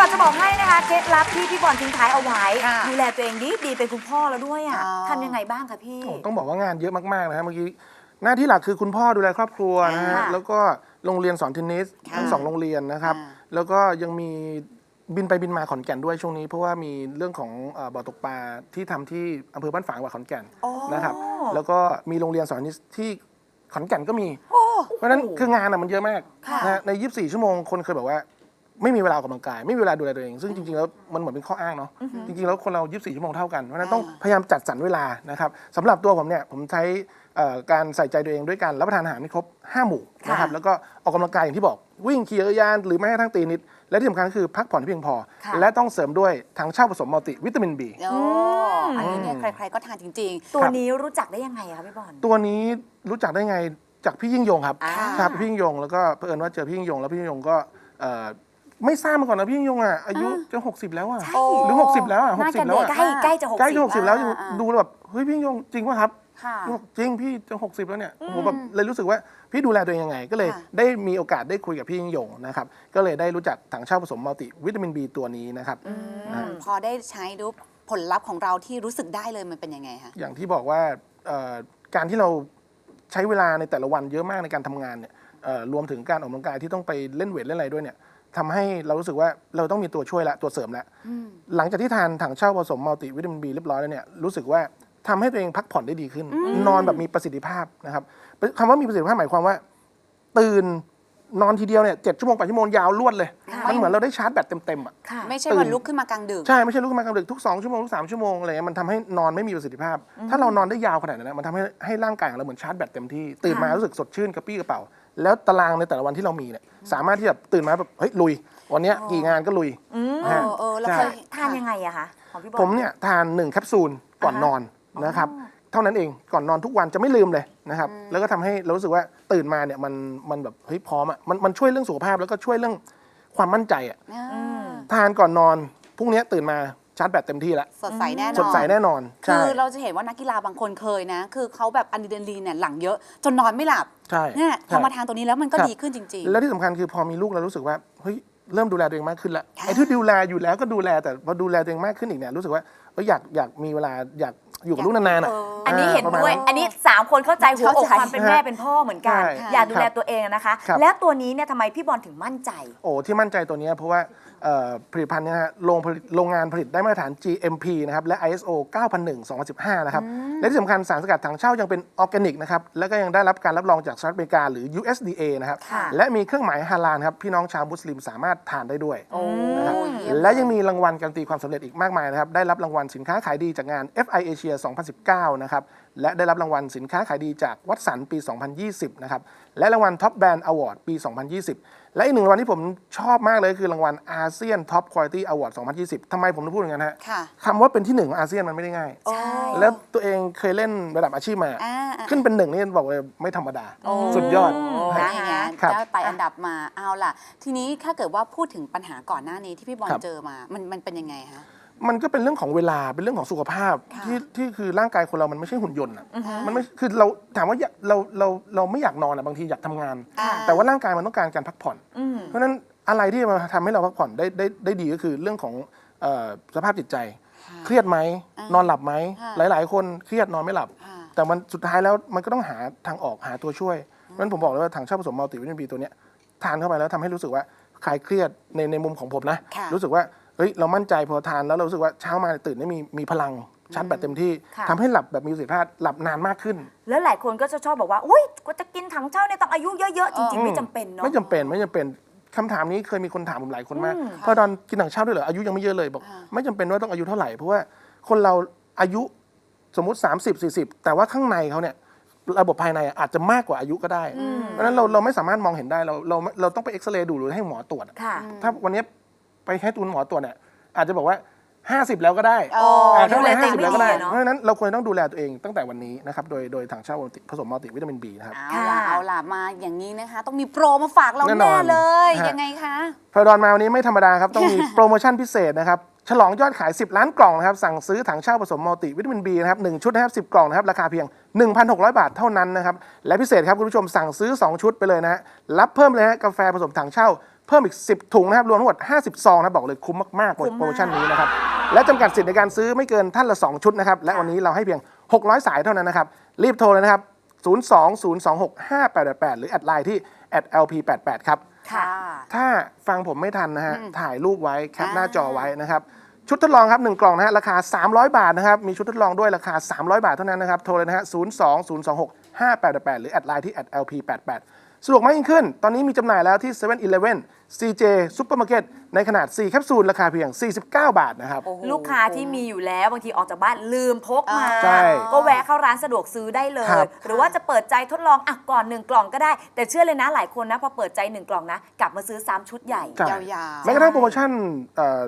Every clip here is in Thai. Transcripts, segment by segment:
ก่อนจะบอกให้นะคะเคล็ดลับที่พี่บอลทิ้งท้ายเอาไว้ค่ะดูแลตัวเองดีดีเป็นคุณพ่อแล้วด้วยอะอ๋อ ทำยังไงบ้างคะพี่โอ้ต้องบอกว่างานเยอะมากๆนะฮะเมื่อกี้หน้าที่หลักคือคุณพ่อดูแลครอบครัวนะฮะค่ะ แล้วก็โรงเรียนสอนเทนนิสค่ะทั้งสองโรงเรียนนะครับ อ่า แล้วก็ยังมีบินไปบินมาขอนแก่นด้วยช่วงนี้ เพราะว่ามีเรื่องของเอ่อบ่อตกปลาที่ทำที่อำเภอบ้านฝางจังหวัดขอนแก่นโอ้นะครับแล้วก็มีโรงเรียนสอนเทนนิสที่ขอนแก่นก็มี โอ้ เพราะฉะนั้นคืองานอะมันเยอะมากค่ะ นะฮะใน 24 ชั่วโมงคนเคยบอกว่า ไม่มีเวลาออกกำลังกาย ไม่มีเวลาดูแลตัวเอง ซึ่งจริงๆแล้วมันเหมือนเป็นข้ออ้างเนาะจริงๆแล้วคนเรา24ชั่วโมงเท่ากันเพราะฉะนั้นต้องพยายามจัดสรรเวลานะครับสำหรับตัวผมเนี่ยผมใช้เอ่อการใส่ใจตัวเองด้วยการรับประทานอาหารให้ครบ 5 หมู่นะครับค่ะแล้วก็ออกกำลังกายอย่างที่บอกวิ่งขี่จักรยานหรือแม้กระทั่งตีนิด และที่สำคัญก็คือพักผ่อนให้เพียงพอ ค่ะ และต้องเสริมด้วยทางเช่าผสมมัลติวิตามิน B โอ้อันนี้เนี่ยใครๆก็ทานจริงตัวนี้รู้จักได้ยังไงคะพี่บอล ตัวนี้รู้จักได้ไงจากพี่ยิ่งยงครับอ่า ครับพี่ยิ่งยงแล้วก็เผอิญว่าเจอพี่ยิ่งยงแล้วพี่ยิ่งยงก็เอ่อ ไม่ทราบมาก่อนนะพี่ยิ่งยงอะอายุจะหกสิบแล้วอะใช่หรือหกสิบแล้วอะหกน่าสิจะบแล้วอะเด็ใกล้ใกล้จะหกใกล้สิจะบหกสิบแล้วอ่ายังอ่าดูแล้วแบบเฮ้ยพี่ยิ่งยงจริงป่ะครับๆค่ะบอกจริงพี่จะหกสิบแล้วเนี่ยผมแบบเลยรู้สึกว่าพี่ดูแลตัวเองยังไง ก็เลยค่ะ ได้มีโอกาสได้คุยกับพี่ยิ่งยงนะครับก็เลยได้รู้จักถังเช่าผสมมัลติวิตามิน B ตัวนี้นะครับ อืมอ่าพอได้ใช้ดูผลลัพธ์ของเราที่รู้สึกได้เลยมันเป็นยังไงคะ อย่างที่บอกว่าเอ่อการที่เราใช้เวลาในแต่ละวันเยอะมากในการทำงานเนี่ยเอ่อรวมถึงการออกกำลังกายที่ต้องไปเล่นเวทเล่นอะไรด้วยเนี่ย ทำให้เรารู้สึกว่าเราต้องมีตัวช่วยละตัวเสริมละหลังจากที่ทานถังเช่าผสมมัลติวิตามินบีเรียบร้อยแล้วเนี่ยรู้สึกว่าทำให้ตัวเองพักผ่อนได้ดีขึ้น นอนแบบมีประสิทธิภาพนะครับคำว่ามีประสิทธิภาพหมายความว่า ตื่นนอนทีเดียวเนี่ยเจ็ดชั่วโมงแปดชั่วโมงยาวลวดเลยค่ะมันเหมือนเราได้ชาร์จแบตเต็มๆอะ ค่ะไม่ใช่ตื่นวันลุกขึ้นมากลางดึก ใช่ ไม่ใช่ลุกขึ้นมากลางดึกทุก 2 ชั่วโมง ทุก 3 ชั่วโมงอะไรเงี้ยมันทำให้นอนไม่มีประสิทธิภาพ ถ้าเรานอนได้ยาวขนาดนั้นนะมันทำให้ให้ร่างกายของเราเหมือนชาร์จแบตเต็มที่ ตื่นมารู้สึกสดชื่นกระปี้กระเป๋า แล้วตารางในแต่ละวันที่เรามีเนี่ยสามารถที่จะตื่นมาแบบเฮ้ยลุย วันเนี้ยกี่งานก็ลุยเอนะฮะ อเออแล้วใช่เคยทานยังไงอะคะของพี่บอล ผมเนี่ยทาน1แคปซูลก่อนนอนนะครับเท่านั้นเองก่อนนอนทุกวันจะไม่ลืมเลยนะครับแล้วก็ทำให้เรารู้สึกว่าตื่นมาเนี่ยมันมันแบบเฮ้ยพร้อมอะมันมันช่วยเรื่องสุขภาพแล้วก็ช่วยเรื่องความมั่นใจอะ อ่า ทานก่อนนอนพรุ่งนี้ตื่นมา ชาร์จแบตเต็มที่แล้วสดใสแน่นอน สดใสแน่นอนคืใช่ อเราจะเห็นว่านักกีฬาบางคนเคยนะ คือเขาแบบอะดรีนาลีนเนี่ยหลังเยอะ จนนอนไม่หลับใช่เนี่ยใช่ ทำมาทานตัวนี้แล้วมันก็ครับดีขึ้นจริง แล้วที่สำคัญคือพอมีลูกเรารู้สึกว่าเฮ้ยเริ่มดูแลตัวเองมากขึ้นแล้วค่ะไอ้ที่ดูแลอยู่แล้วก็ดูแลแต่พอดูแลตัวเองมากขึ้นอีกเนี่ยรู้สึกว่าเอยอยากอยากมีเวลาอยากอยู่กับลูกนานๆอะเอออันนี้เห็นประมาณด้วยนั้นอันนี้สามคนเข้าใจหัวอกเข้าใจ ความเป็นแม่เป็นพ่อเหมือนกัน ใช่อยากดูแลครับ ตัวเองนะคะ ครับ แล้วตัวนี้เนี่ยทำไมพี่บอลถึงมั่นใจ โอ้ที่มั่นใจตัวเนี้ยเพราะว่าเอ่อ ผลิตภัณฑ์เนี่ยนะฮะโรงผลิตโรงงานผลิตได้มาตรฐาน GMP นะครับ และ ISO 9001 2015 นะครับ และที่สำคัญสารสกัดถังเช่ายังเป็นออร์แกนิกนะครับ แล้วก็ยังได้รับการรับรองจากสหรัฐอเมริกาหรือ USDA นะครับ ค่ะและมีเครื่องหมายฮาลาลครับ พี่น้องชาวมุสลิมสามารถทานได้ด้วย โอ้นะครับเยี่ยม และยังมีรางวัลการันตีความสำเร็จอีกมากมายนะครับ ได้รับรางวัลสินค้าขายดีจากงาน FI Asia 2019 นะครับ และได้รับรางวัลสินค้าขายดีจากวัตสันปี 2020 นะครับ และรางวัล Top Brand Award ปี 2020 และอีกหนึ่งรางวัลที่ผมชอบมากเลยคือรางวัลอาเซียน Top Quality Award 2020 ทำไมผมถึงพูดอย่างนั้นฮะค่ะคำว่าเป็นที่หนึ่งของอาเซียนมันไม่ได้ง่าย ใช่ แล้วตัวเองเคยเล่นระดับอาชีพมา อ่าอ่า ขึ้นเป็นหนึ่งนี่บอกเลยไม่ธรรมดา โอ้ สุดยอดนะฮะอย่างเงี้ยครับ ได้ไต่อันดับมาเอาล่ะ ทีนี้ถ้าเกิดว่าพูดถึงปัญหาก่อนหน้านี้ที่พี่บอลครับ เจอมา มันมันเป็นยังไงคะ มันก็เป็นเรื่องของเวลาเป็นเรื่องของสุขภาพค่ะที่ที่คือร่างกายคนเรามันไม่ใช่หุ่นยนต์อะมันไม่คือเราถามว่าอยากเราเราเราไม่อยากนอนอะบางทีอยากทำงาน อ่า แต่ว่าร่างกายมันต้องการการพักผ่อน อืม เพราะฉะนั้นอะไรที่มาทำให้เราพักผ่อนได้ได้ได้ดีก็คือเรื่องของเอ่อสภาพจิตใจ เครียดไหมอ่านอนหลับไหมค่ะหลาย ๆ คนเครียดนอนไม่หลับ ค่ะ แต่มันสุดท้ายแล้วมันก็ต้องหาทางออกหาตัวช่วยเพราะฉะนั้นผมบอกเลยว่าถังเช่าผสมมัลติวิตามินบีตัวเนี้ยทานเข้าไปแล้วทำให้รู้สึกว่าคลายเครียดในในมุมของผมนะ ค่ะ รู้สึกว่า เฮ้ยเรามั่นใจพอทานแล้วเรารู้สึกว่าเช้ามาตื่นได้มีมีพลังชาร์จแบตเต็มที่ค่ะ ทำให้หลับแบบมีประสิทธิภาพหลับนานมากขึ้น แล้วหลายคนก็จะชอบบอกว่า อุ้ยก็จะกินถังเช่าเนี่ยต้องอายุเยอะๆ จริง ๆ ไม่จำเป็นเนาะ ไม่จำเป็นไม่จำเป็นคำถามนี้เคยมีคนถามผมหลายคนมากอืมพอตอนกินถังเช่าด้วยเหรออายุยังไม่เยอะเลยบอก อ่า ไม่จำเป็นว่าต้องอายุเท่าไหร่เพราะว่าคนเราอายุสมมุติ 30 40 แต่ว่าข้างในเขาเนี่ยระบบภายในอะอาจจะมากกว่าอายุก็ได้ เพราะฉะนั้นเราเราไม่สามารถมองเห็นได้เราเราเราต้องไปเอ็กซเรย์ดูหรือให้หมอตรวจอะค่ะ ถ้าวันนี้ ไปให้ตูนหมอตรวจเนี่ยอาจจะบอกว่า 50 แล้วก็ได้อ๋ออ่าถ้าดูแลไม่ตัวเอง50แล้วก็ได้ไม่ดีอะเนอะ เพราะฉะนั้นเราควรต้องดูแลตัวเองตั้งแต่วันนี้นะครับโดยโดยถังเช่าผสมมัลติวิตามินบีนะครับ เอาล่ะค่ะ เอาล่ะมาอย่างนี้นะคะ ต้องมีโปรมาฝากเราแน่นแน่อนเลย ฮะ ยังไงคะพอดอนมาวันนี้ไม่ธรรมดาครับ ต้องมี โปรโมชั่นพิเศษนะครับ ฉลองยอดขาย 10 ล้านกล่องนะครับ สั่งซื้อถังเช่าผสมมัลติวิตามินบีนะครับหนึ่งชุดนะครับ10 กล่องนะครับ ราคาเพียง 1,600 บาทเท่านั้นนะครับ และพิเศษครับ คุณผู้ชมสั่งซื้อ 2 ชุดไปเลยนะฮะรับเพิ่มเลยฮะกาแฟผสมถังเช่า เพิ่มอีก 10 ถุงนะครับ รวมทั้งหมด 50 ซองนะบอกเลยคุ้มมากๆคุ้มมากโปรโมชั่นนี้นะครับ และจำกัดสิทธิ์ในการซื้อไม่เกินท่านละ 2 ชุดนะครับ และวันนี้เราให้เพียง 600 สายเท่านั้นนะครับ รีบโทรเลยนะครับ 020265888 หรือแอดไลน์ที่ @lp88 ครับ ค่ะ ถ้าฟังผมไม่ทันนะฮะ ถ่ายรูปไว้แคปหน้าจอไว้นะครับ ชุดทดลองครับ 1 กล่องนะฮะ ราคา 300 บาทนะครับ มีชุดทดลองด้วยราคา 300 บาทเท่านั้นนะครับ โทรเลยนะฮะ 0 2 0 2 6 5 8 8หรือแอดไลน์ที่ @lp88 สะดวกมากยิ่งขึ้น ตอนนี้มีจำหน่ายแล้วที่7 e เ e ่ e อ CJ Supermarket ในขนาด 4 แคปซูล ราคาเพียง 49 บาทนะครับโอ้โหลูกค้าที่มีอยู่แล้วบางทีออกจากบ้านลืมพกมา ใช่ก็แวะเข้าร้านสะดวกซื้อได้เลย ครับหรือว่าจะเปิดใจทดลองอะก่อนหนึ่งกล่องก็ได้ แต่เชื่อเลยนะหลายคนนะพอเปิดใจหนึ่งกล่องนะ กลับมาซื้อซ้ำชุดใหญ่ใช่ยาวๆแม้กระทั่งโปรโมชั่นเอ่อ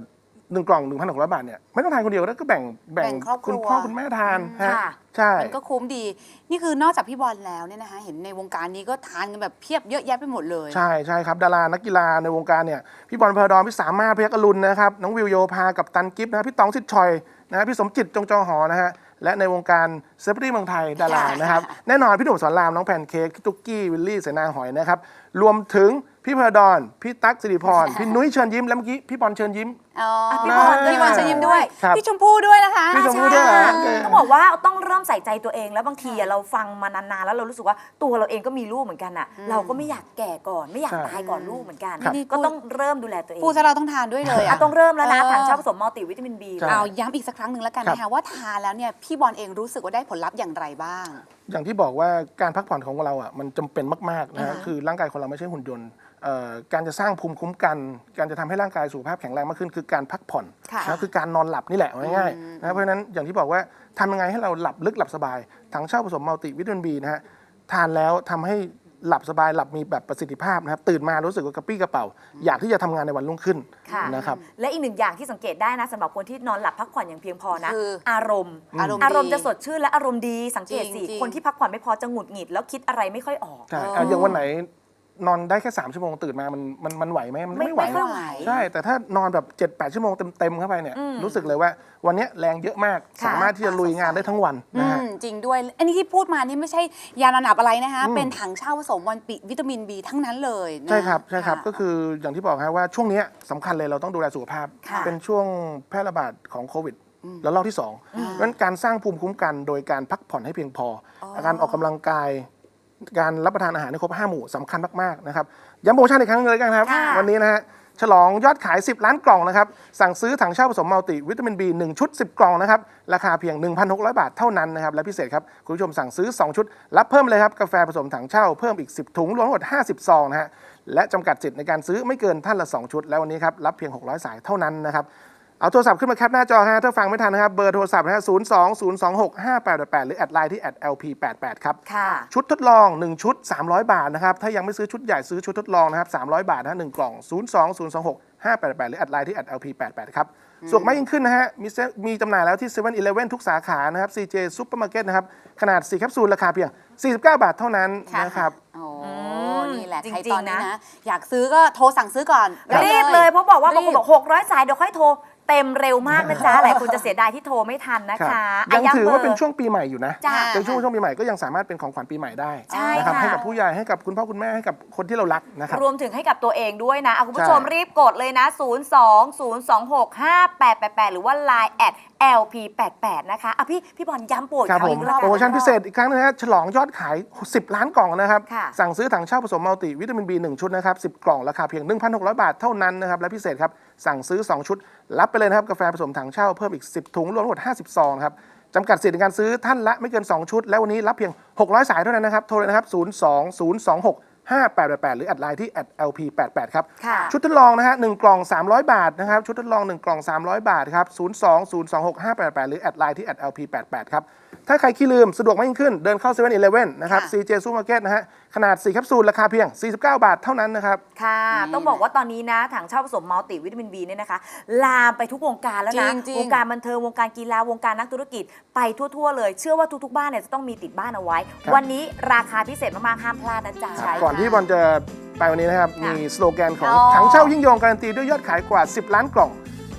หนึ่งกล่อง1,600บาทเนี่ยไม่ต้องทานคนเดียวแล้วก็แบ่งแบ่งแบ่งครอบครัวคุณพ่อคุณแม่ทานฮะค่ะ ใช่ มันก็คุ้มดี นี่คือนอกจากพี่บอลแล้วเนี่ยนะคะ เห็นในวงการนี้ก็ทานกันแบบเพียบเยอะแยะไปหมดเลย ใช่ใช่ครับ ดารานักกีฬาในวงการเนี่ยพี่บอลพาดอนพี่สามารถพยักอรุณนะครับ น้องวิวโยพากับตันกิฟต์นะครับพี่ตองสิทธิ์ชอยนะฮะพี่สมจิตจงจอหอนะฮะและในวงการเซฟตี้เมืองไทยดารานะครับ แน่นอนพี่หนุ่มสอนรามน้องแพนเค้กพี่ตุ๊กกี้วิลลี่เสนาหอยนะครับ รวมถึงพี่พาดอน พี่ตั๊กสิริพร พี่นุ้ยเชิญยิ้ม และเมื่อกี้พี่บอลเชิญยิ้ม อ๋อพี่บอลพี่บอลเชญยิ้มด้วย ครับพี่ชมพู่ด้วยนะคะพี่ชมพู่ด้วยเหรอใช่ต้องบอกว่าต้องเริ่มใส่ใจตัวเองแล้วบางทีอะเราฟังมานานๆแล้วเรารู้สึกว่าตัวเราเองก็มีลูกเหมือนกันอะ เราก็ไม่อยากแก่ก่อนไม่อยากใช่ตายก่อนลูกเหมือนกัน ครับ ก็ต้องเริ่มดูแลตัวเองพูดซะเราต้องทานด้วยเลยอะ อะต้องเริ่มแล้วนะเออ ถังเช่าผสมมัลติวิตามินบี ใช่ เอาย้ำอีกสักครั้งหนึ่งแล้วกันครับนะคะว่าทานแล้วเนี่ยพี่บอลเองรู้สึกว่าได้ผลลัพธ์อย่างไรบ้าง อย่างที่บอกว่าการพักผ่อนของเราอะมันจำเป็นมากๆนะฮะอ่าฮะคือร่างกายคนเราไม่ใช่หุ่นยนต์เอ่อการจะสร้างภูมิคุ้มกัน การจะทำให้ร่างกายสุขภาพแข็งแรงมากขึ้น คือการพักผ่อนค่ะ นะคือการนอนหลับนี่แหละเอาง่ายๆนะเพราะฉะนั้นอย่างที่บอกว่าทำยังไงให้เราหลับลึกหลับสบายถังเช่าผสมมัลติวิตามินบีนะฮะทานแล้วทำให้ หลับสบายหลับมีแบบประสิทธิภาพนะครับตื่นมารู้สึกว่ากระปรี้กระเป๋า อยากที่จะทำงานในวันรุ่งขึ้นค่ะนะครับ และอีกหนึ่งอย่างที่สังเกตได้นะสำหรับคนที่นอนหลับพักผ่อนอย่างเพียงพอนะคืออารมณ์อารมณ์อารมณ์ดีจะสดชื่นและอารมณ์ดีสังเกตสิจริงๆ คนที่พักผ่อนไม่พอจะหงุดหงิดแล้วคิดอะไรไม่ค่อยออก ใช่เออเอาอย่างวันไหน นอนได้แค่3ชั่วโมงตื่นมามันมันมันไหวไหมมันไม่ไม่ไหว ไม่ค่อยไหว ใช่แต่ถ้านอนแบบ7-8ชั่วโมงเต็มๆเข้าไปเนี่ยรู้สึกเลยว่าวันเนี้ยแรงเยอะมากค่ะ สามารถที่จะลุยงานได้ทั้งวันอืนะฮะมจริงด้วย อันนี้ที่พูดมานี่ไม่ใช่ยานอนหลับอะไรนะคะ อืม เป็นถังเช่าผสมวันปิวิตามินบีทั้งนั้นเลยนะ ใช่ครับใช่ครับะก็คืออย่างที่บอกฮะว่าช่วงเนี้ยสำคัญเลยเราต้องดูแลสุขภาพ ค่ะเป็นช่วงแพร่ระบาดของโควิดแล้วรอบที่2เพราะฉะนั้นการสร้างภูมิคุ้มกันโดยการพักผ่อนให้เพียงพออการออกกำลังกาย การรับประทานอาหารให้ครบ5หมู่สำคัญมากๆนะครับย้ำโปรโมชั่นอีกครั้งหนึงเลยกันครับ ค่ะ วันนี้นะฮะฉลองยอดขาย 10 ล้านกล่องนะครับ สั่งซื้อถังเช่าผสมมัลติวิตามิน B 1 ชุด 10 กล่องนะครับ ราคาเพียง 1,600 บาทเท่านั้นนะครับ และพิเศษครับ คุณผู้ชมสั่งซื้อ 2 ชุด รับเพิ่มเลยครับ กาแฟผสมถังเช่าเพิ่มอีก 10 ถุงรวมทั้งหมด 50 ซองนะฮะและจำกัดสิทธิ์ในการซื้อไม่เกินท่านละ 2 ชุด แล้ววันนี้ครับรับเพียง 600 สายเท่านั้นนะครับ เอาโทรศัพท์ขึ้นมาแคปหน้าจอฮะถ้าฟังไม่ทันนะครับเบอร์โทรศัพท์นะฮะ0 2 0 2 6 5 8 8หรือแอดไลน์ที่ @lp88 ครับ ค่ะ ชุดทดลอง 1 ชุด 300 บาทนะครับ ถ้ายังไม่ซื้อชุดใหญ่ซื้อชุดทดลองนะครับ 300 บาทนะฮะ1กล่อง 0 2 0 2 6 5 8 8 หรือแอดไลน์ที่ @lp88 ครับสะดวกมากยิ่งขึ้นนะฮะ มีเซมีจำหน่ายแล้วที่7 e เ e ่ e ทุกสาขานะครับ CJ Supermarket นะครับ ขนาด 4 แคปซูลราคาเพียง 49 บาทเท่านั้นค่ะนะครับ โอ้มนี่แหละ จริงๆใครตอนนี้นะ นะ อยากซื้อก็โทรสั่งซื้อก่อนได้รีบเลยเพราะบอกว่าบางคนรีบอก 600 สาย เดี๋ยวค่อยโทร เต็มเร็วมากนะจ๊ะ หลายคนจะเสียดายที่โทรไม่ทันนะครัคะบยังะถือย้ำว่าเป็นบร์ช่วงปีใหม่อยู่นะจ้ะเป็นช่วงช่วงปีใหม่ก็ยังสามารถเป็นของขวัญปีใหม่ได้ใช่นะครับค่ะ ให้กับผู้ใหญ่ให้กับคุณพ่อคุณแม่ให้กับคนที่เรารักนะครับ รวมถึงให้กับตัวเองด้วยนะเอาคุณผู้ชมใช่ รีบกดเลยนะ 0 2 0 2 6 5 8 8 8 หรือว่า Line แอด LP88 นะคะอะพี่พี่บอลย้ำโปรดครับครั้ผงมอีกรอบ โปรโมชั่นพิเศษอีกครั้งนึงนะฮะฉลองยอดขาย 10 ล้านกล่องนะครับ ค่ะ สั่งซื้อถังเช่าผสมมัลติวิตามิน B 1 ชุดนะครับ 10 กล่องราคาเพียง 1,600 บาทเท่านั้นนะครับ และพิเศษครับ สั่งซื้อ 2 ชุด รับไปเลยนะครับกาแฟผสมถังเช่าเพิ่มอีก 10 ถุงรวมทั้งหมด50ซองนะครับจำกัดสิทธิ์ในการซื้อท่านละไม่เกิน 2 ชุด และวันนี้รับเพียง 600 สายเท่านั้นนะครับ โทรเลยนะครับ 0 2 0 2 6 5888 หรือแอดไลน์ที่ @lp88 ครับค่ะชุดทดลองนะฮะหนึ่งกล่อง 300 บาทนะครับ ชุดทดลอง 1 กล่อง 300 บาทครับ 0 2 0 2 6 5 8 8หรือแอดไลน์ที่ @lp88 ครับ ถ้าใครขี้ลืมสะดวกมากยิ่งขึ้นเดินเข้า7 e เ e ่ e นะครับ ค่ะ CJ Supermarket นะฮะขนาด 4 แคปซูล ราคาเพียง 49 บาทเท่านั้นนะครับ ค่ะนี่ต้องบอกว่าตอนนี้นะถังเช่าผสมมัลติวิตามินบีเนี่ยนะคะ ลามไปทุกวงการแล้วนะ จริงๆ วงการบันเทิง วงการกีฬา วงการนักธุรกิจไปทั่ว ๆ เลย เชื่อว่าทุก ๆ บ้านเนี่ยจะต้องมีติดบ้านเอาไว้ ครับ วันนี้ราคาพิเศษมาก ๆ ห้ามพลาดนะจ๊ะ ครับก่อนที่บอลจะไปวันนี้นะครับ ค่ะมีสโลแกนของอ๋อ ถังเช่ายิ่งยงการันตีด้วยยอดขายกว่า 10 ล้านกล่อง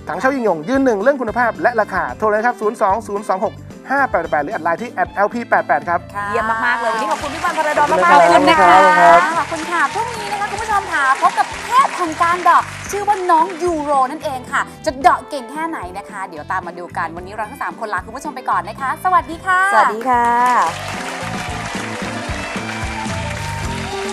ถังเช่ายิ่งยงยืนหนึ่งเรื่องคุณภาพและราคา โทรเลยนะครับ 0 2 0 2 6 588 หรือแอดไลน์ที่ @lp88 ครับ เยี่ยมมาก ๆ เลย วันนี้ขอบคุณพี่บอลพระดอนขอบคุณมากๆเลยขอบคุณนะครัคะบครับขอบคุณค่ะพรุ่งนี้นะคะคุณผู้ชมค่ะพบกับแพทย์แห่งการเดาะชื่อว่าน้องยูโรนั่นเองค่ะ จะเดาะเก่งแค่ไหนนะคะ เดี๋ยวตามมาดูกันวันนี้เราทั้งสามคนลาคุณผู้ชมไปก่อนนะคะ สวัสดีค่ะ สวัสดีค่ะ